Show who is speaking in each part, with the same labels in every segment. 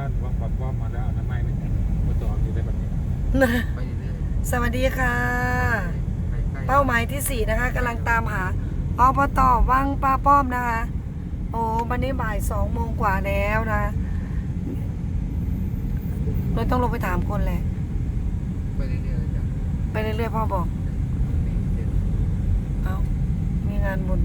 Speaker 1: บ้านว่างปอบป้อมมาแล้วอนามัยมันมาจอดอยู่ในแบบนี้
Speaker 2: ไปเรื่อย
Speaker 3: สวัสดีค่ะ
Speaker 2: ๆไปใกล้
Speaker 3: เป้าหมายที่สี่นะคะกำลังตามหาอบตวังป้าป้อมนะคะ โอ้วันนี้บ่ายสองโมงกว่าแล้วนะเราต้องลงไปถามคนแหละ
Speaker 2: ไปเรื่อยๆจ้ะ
Speaker 3: ไปเรื่อยๆพ่อบอก เอามีงานบุญ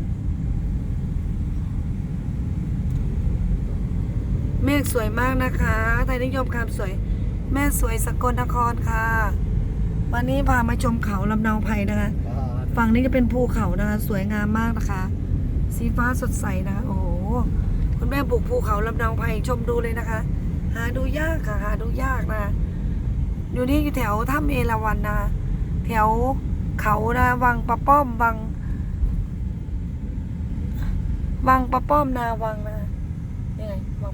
Speaker 3: เมฆสวยมากนะคะไทยนิยมคำสวย แม่สวยสกลนครค่ะ วันนี้พามาชมเขาลำเนาไพรนะคะ ฝั่งนี้จะเป็นภูเขานะคะ สวยงามมากนะคะ สีฟ้าสดใสนะคะ โอ้โห คุณแม่ปลูกภูเขาลำเนาไพรชมดูเลยนะคะ หาดูยากค่ะ หาดูยากนะ อยู่นี่อยู่แถวถ้ำเอราวัณนะคะแถวเขานะวังปะป้อมวัง วังปะป้อมนาวังนะ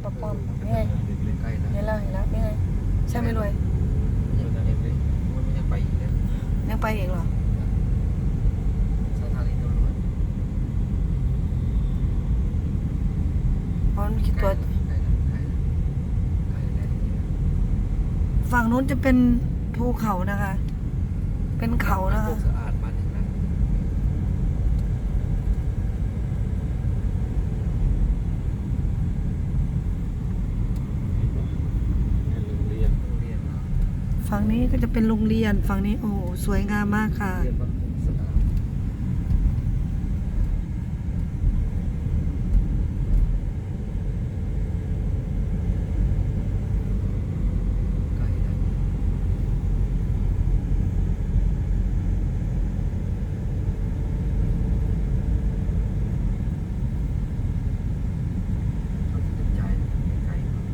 Speaker 3: นี่ไงวังปะป้อมนี่ไง
Speaker 2: ใกล้แล้ว
Speaker 3: เห็นแล้วเห็นแล้วนี่ไงใช่ไหมรวย
Speaker 2: ยังไม่ได้เลยมันไม่ยังไปอีกเลย
Speaker 3: ยังไปอีกเหรอ
Speaker 2: สถานีตำรวจ
Speaker 3: เพราะมันคิด
Speaker 2: ใก
Speaker 3: ตั
Speaker 2: ล้วแล้วใกล้แล้วใกล้แล้วใกล้แล้ว
Speaker 3: ฝั่งนู้นจะเป็นภูเขานะคะ เป็นเขานะคะ
Speaker 2: สะอาดมากเลยนะ
Speaker 1: โรงเรียน
Speaker 2: โรงเรียนเนาะ
Speaker 3: ฝั่งนี้ก็จะเป็นโรงเรียนฝั่งนี้โอ้สวยงามมากค่ะ
Speaker 2: เรียนวัดสะอาดใกล้แล้ว เขาจะเป็นใจไกลๆครับ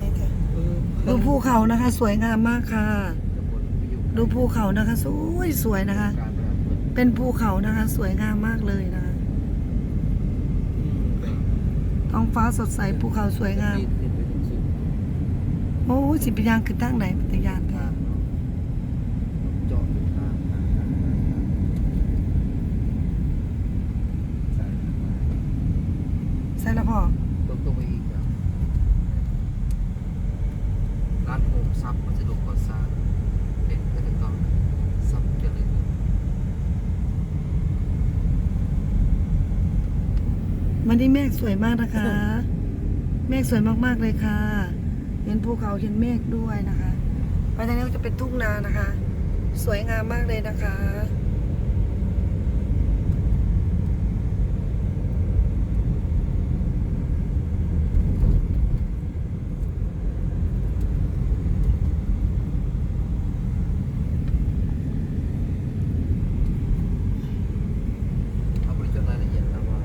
Speaker 3: นี่ค่ะดู ภูเขานะคะ สวยงามมากค่ะ ดูภูเขานะคะ สวยสวยนะคะ
Speaker 2: เป็
Speaker 3: นภูเขานะคะ สวยงามมากเลยนะคะท้องฟ้าสดใสภูเขาสวยงาม โอ้สิบยางคือตั้งไหนปัตยานแท้
Speaker 2: ทางเนาะเจาะอยู่ทางทางทางทางทางใช่ครับ
Speaker 3: ใช่แล้วพ่อ
Speaker 2: ตรงตรงไปอีกครับร้านโฮมซับมันจะลงก่อสร้างเป็นก็จะต้องซับเจริญ
Speaker 3: วั นนี้เมฆสวยมากนะคะ เมฆสวยมากๆเลยค่ะ เห็นภูเขาเห็นเมฆด้วยนะคะไปทางนี้ก็จะเป็นทุ่งนานะคะ สวยงามมากเลยนะคะ
Speaker 2: เอาบริจาครายละเอียดนะว่า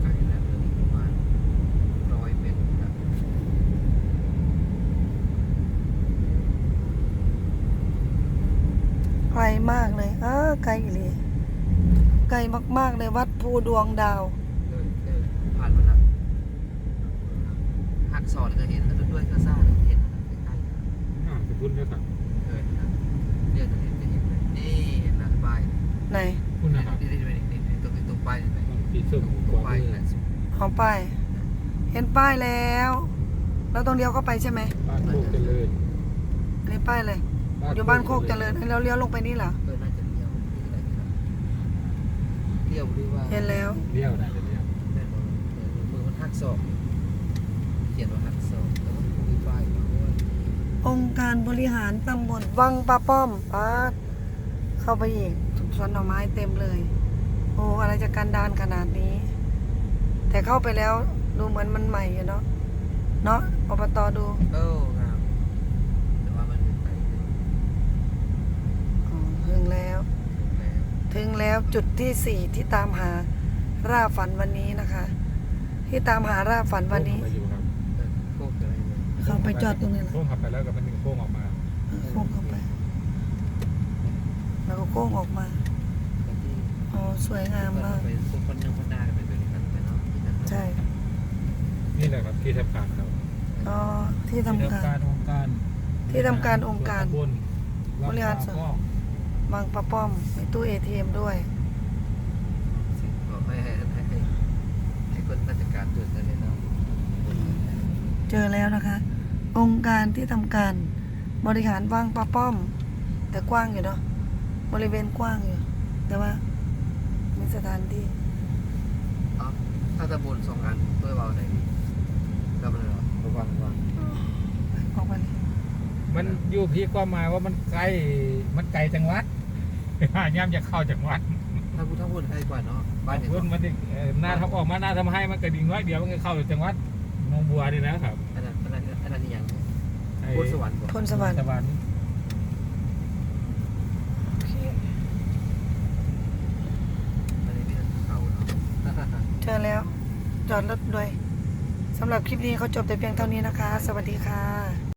Speaker 2: ใกล้แล้วเหลืออีกประมาณร้อยเมตรครับ
Speaker 3: ไกลมากเลยอ้าไกลอีหลี ไกลมากๆเลยวัดภูดวงดาว
Speaker 2: เลยเลยผ่านมาแล้วหักซอนก็เห็นแล้วด้วยก็ซ่าเห็นใกล้ๆ
Speaker 1: อ่าจะพูดด้วยครับ
Speaker 2: เออนะเรียกกันเห็นก็เห็นเลยนี่เห็นนะป้าย
Speaker 3: ไหน
Speaker 1: พูดนะครับ
Speaker 2: นี่นี่นี่นี่นี่ตรงตรงป้ายนี่ไหม
Speaker 1: ที่
Speaker 2: ต
Speaker 1: ส้ม
Speaker 2: รง
Speaker 1: กว่า
Speaker 2: ป้าย
Speaker 1: มือ
Speaker 2: แหละ
Speaker 3: ของป้าย เห็นป้ายแล้ว เราต้องเลี้ยวเข้าไปใช่ไหม
Speaker 1: บ้านโคกเจริญ
Speaker 3: อันนี้ป้ายเลยอยู่บ้านโคกเจริญแล้วเลี้ยวลงไปนี่เหรอ
Speaker 2: เออน่าจะเลี้ยวที่ไหนครับเลี้ยวหรือว่า
Speaker 3: เห็นแล้ว
Speaker 1: เลี้ยวนะจะเลี้ยว
Speaker 2: แน่นอนเออมือมันหักศอกเขียนว่าหักศอกแต่ว่ามีป้ายอยู่ว่า
Speaker 3: องค์การบริหารตำบลวังปลาป้อมปาดเข้าไปอีกสวนหน่อไม้เต็มเลย โอ้อะไรจะกันดานขนาดนี้ แต่เข้าไปแล้วดูเหมือนมันใหม่อยู่เนาะเนาะอบตดู
Speaker 2: เอองามแต่ว่ามันเป็นไป
Speaker 3: อ๋อถึงแล้ว
Speaker 2: แล้ว
Speaker 3: ถึงแล้วจุดที่สี่ที่ตามหาร่าฝันวันนี้นะคะ ที่ตามหาร่าฝันวันนี้
Speaker 1: โค้งเข้าไปอยู่ครับ
Speaker 2: เออโคกอะไรเนี่ย
Speaker 3: เขาไปจอดตรงนี้แหละ
Speaker 1: โค้งขับไปแล้วก็มันมีโค้งออกมา
Speaker 3: โค้งเข้าไป แล้วก็โค้งออกมา
Speaker 2: แต่ที่
Speaker 3: อ๋อสวยงามมาก
Speaker 2: ไปพวกคนยังคนหน้ากันไปด้วยกันไปเนาะที่นั่นเนาะ
Speaker 3: ใช่
Speaker 1: นี่แหละครับที่ทำการเรา
Speaker 3: อ๋อที่ทำการ
Speaker 1: องค์การ
Speaker 3: ที่ทำการองค์การ
Speaker 1: ส่วนตำบล
Speaker 3: บริหารส่วน
Speaker 1: วัดป่าป้อม
Speaker 3: บางปะป้อมมีตู้เอทีเอ็มด้วย
Speaker 2: ซึ่งบอกให้ให้ให้ให้คนราชการตรวจกันเลยเนาะ
Speaker 3: เจอแล้วนะคะ องค์การที่ทำการบริหารว่างปะป้อม แต่กว้างอยู่เนาะบริเวณกว้างอยู่ แต่ว่ามีสถานที่
Speaker 2: อ๋อถ้าตะบนสองอันด้วยเบาไหนดีก็มันเหรอระวังระวัง
Speaker 3: ออกมาเลย
Speaker 1: มันอยู่พี่ก็หมายว่ามันไกล มันไกลจังหวัด ย่ำจะเข้าจังหวัด
Speaker 2: ถ้าพูดถ้าพูดใกล้กว่าเนาะบ้านเนี่ย
Speaker 1: เพื่อนมันดิเอ่อหน้าทับออกมาหน้าทำให้มันกระดิ่งน้อยเดียวมันก็เข้าจังหวัดหนองบัวนี่นะครับ
Speaker 2: อันนั้นอันนั้นอันนั้นอย่าง
Speaker 1: ไอ้
Speaker 2: พูดสวรรค์
Speaker 3: พลสวรรค์
Speaker 1: สวรรค์
Speaker 3: โอเค
Speaker 2: อันนี้เป็นเขาเนาะ
Speaker 3: เจอแล้ว จอดรถด้วยสำหรับคลิปนี้เขาจบแต่เพียงเท่านี้นะคะ สวัสดีค่ะ